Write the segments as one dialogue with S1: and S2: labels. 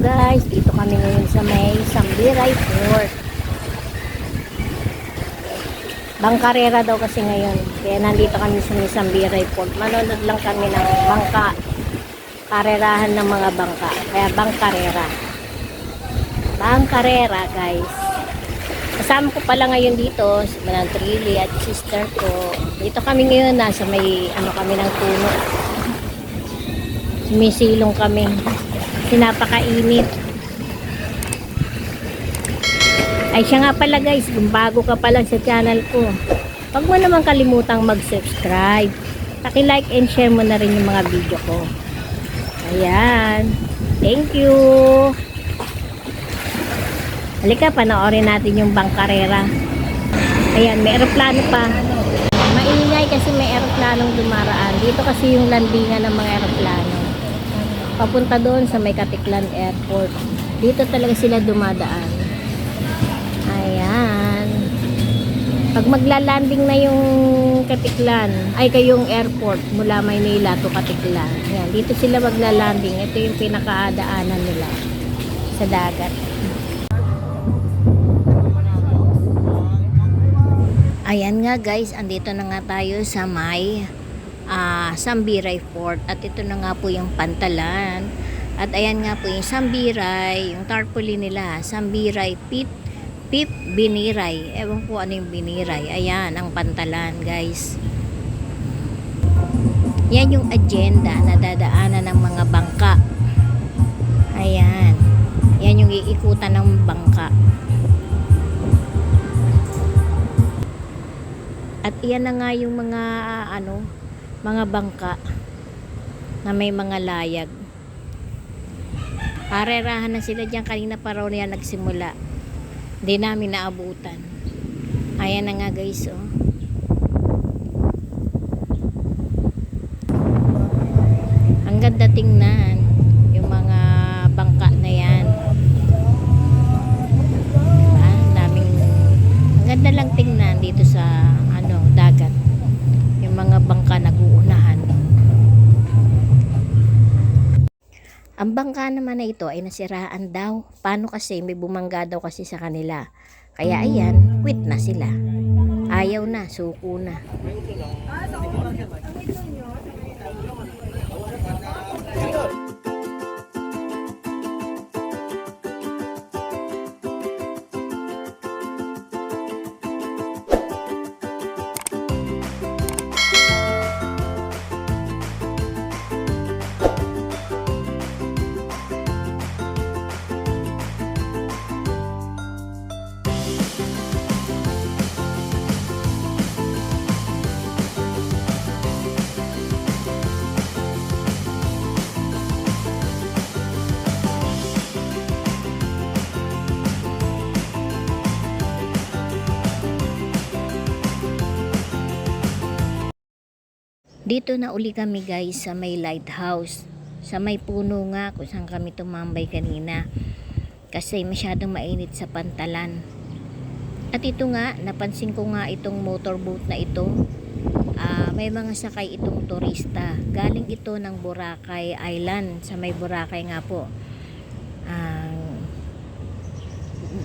S1: guys, dito kami ngayon sa may Sambiray Fort. Bangkarera daw kasi ngayon. Kaya nandito kami sa may Sambiray Fort. Manonood lang kami ng bangka. Karerahan ng mga bangka. Kaya bangkarera. Bangkarera guys. Kasama ko pala ngayon dito si Manang at sister ko. Dito kami ngayon nasa may ano kami ng puno. Sumisilong kami. Sinapakainit. Ay siya nga pala guys, kung bago ka pala sa channel ko, huwag mo naman kalimutang mag-subscribe. Paki-like and share mo na rin yung mga video ko. Ayan. Thank you. Halika, panoorin natin yung bangkarera. Ayan, may aeroplano pa. Maingay kasi may aeroplanong dumaraan. Dito kasi yung landingan ng mga aeroplano. Papunta doon sa may Katiklan Airport. Dito talaga sila dumadaan. Ayan. Pag magla-landing na yung Katiklan, ay kayong airport mula Maynila to Katiklan. Ayan, dito sila magla-landing. Ito yung pinakaadaanan nila sa dagat. Ayan nga guys, andito na nga tayo sa may ah, Sambiray Fort at ito na nga po yung pantalan. At ayan nga po yung Sambiray, yung tarpaulin nila, Sambiray Pit Pit Biniray. Ewan ko ano yung Biniray. Ayan, ang pantalan guys. Yan yung agenda na dadaanan ng mga bangka. Ayan. Yan yung iikutan ng bangka. At iyan na nga yung mga ano, mga bangka na may mga layag. Arerahan na sila diyan kanina pa raw niya nagsimula. Hindi namin naabutan. Ayan na nga guys oh. Ang ganda tingnan Ang bangka naman na ito ay nasiraan daw. Paano kasi may bumangga daw kasi sa kanila. Kaya ayan, quit na sila. Ayaw na, suko na. Dito na uli kami guys sa may lighthouse. Sa may puno nga kung saan kami tumambay kanina. Kasi masyadong mainit sa pantalan. At ito nga, napansin ko nga itong motorboat na ito. Ah, may mga sakay itong turista. Galing ito ng Boracay Island. Sa may Boracay nga po. Ah,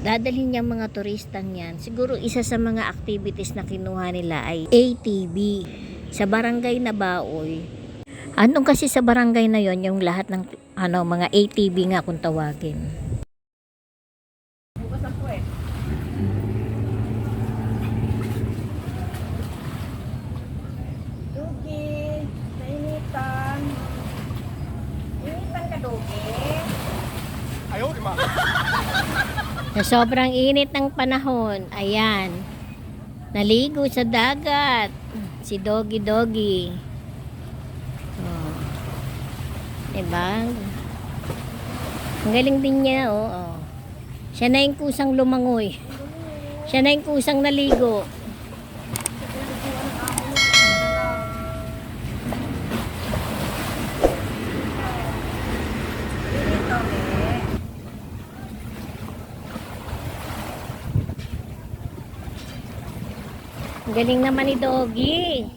S1: dadalhin niyang mga turista niyan. Siguro isa sa mga activities na kinuha nila ay ATV sa barangay na Baoy. Anong kasi sa barangay na yon yung lahat ng ano mga ATV nga kung tawagin. Sa sobrang init ng panahon, ayan, naligo sa dagat, si Doggy Doggy. Oh. Diba? Ang galing din niya, oh. oh. Siya na yung kusang lumangoy. Siya na yung kusang naligo. Galing naman ni Doggy.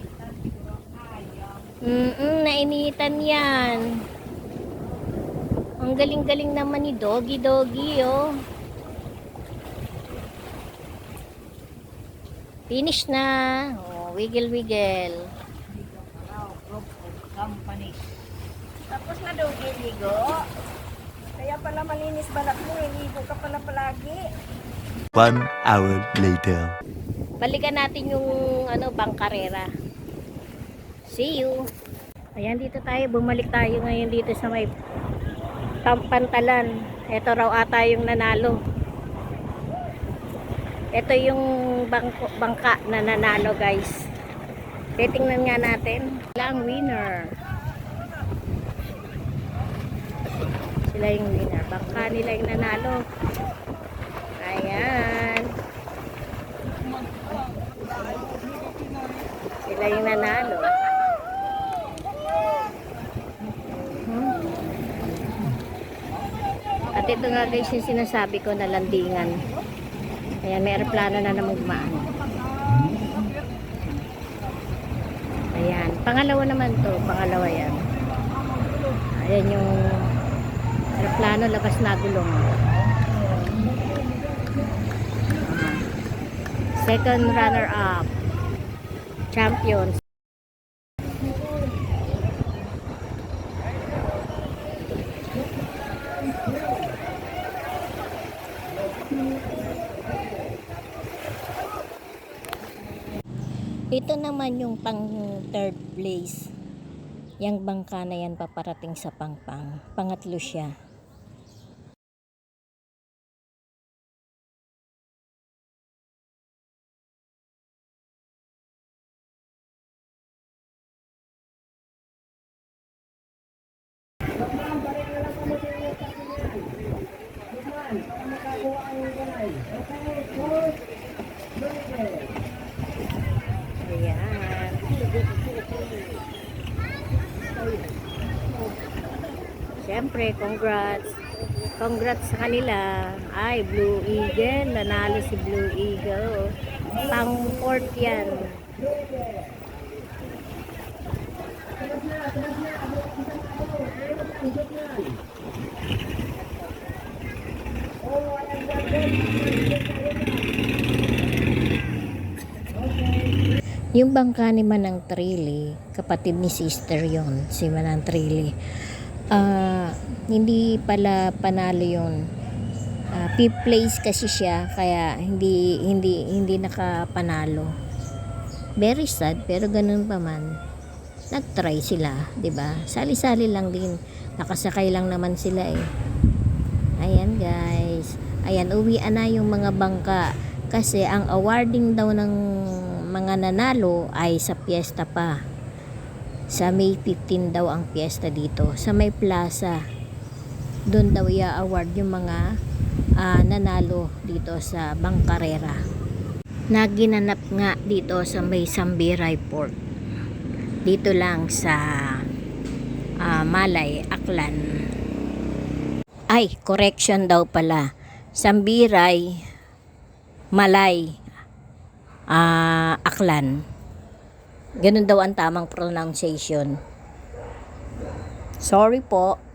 S1: Mm-mm, nainitan yan. Ang galing-galing naman ni Doggy Doggy, oh. Finish na. Oh, wiggle wiggle.
S2: Company. Tapos na dogi, ligo. Kaya pala malinis balat mo, eh. ligo ka pala palagi.
S3: One hour later.
S1: Balikan natin yung ano, bangkarera. See you. Ayan, dito tayo. Bumalik tayo ngayon dito sa may Pampantalan. Ito raw ata yung nanalo. Ito yung bangko, bangka na nanalo, guys. Titingnan nga natin. Sila ang winner. Sila yung winner. Bangka nila yung nanalo. Ayan. Sila yung nanalo. At ito nga guys yung sinasabi ko na landingan. Ayan, may aeroplano na namang dumaan. Ayan, pangalawa naman to, pangalawa yan. Ayan yung aeroplano labas na gulong. Second runner up. Champions. Ito naman yung pang third place. Yang bangka na yan paparating sa pangpang. Pangatlo siya. Ayan. Siyempre, congrats. Congrats sa kanila. Ay, Blue Eagle. Nanalo si Blue Eagle. Pang fourth yan. Yung bangka ni Manang Trilly, kapatid ni sister yon si Manang Trilly. Ah, hindi pala panalo yun. Ah, fifth place kasi siya, kaya hindi hindi hindi nakapanalo. Very sad, pero ganun pa man. Nag-try sila, 'di ba? Sali-sali lang din. Nakasakay lang naman sila eh. Ayan guys. Ayan, uwian na yung mga bangka. Kasi ang awarding daw ng mga nanalo ay sa piyesta pa. Sa May 15 daw ang piyesta dito. Sa May Plaza. Doon daw i-award yung mga ah, nanalo dito sa Bangkarera. Naginanap nga dito sa May Sambiray Port. Dito lang sa ah, Malay, Aklan. Ay, correction daw pala. Sambiray, Malay, ah, Aklan. Ganun daw ang tamang pronunciation. Sorry po.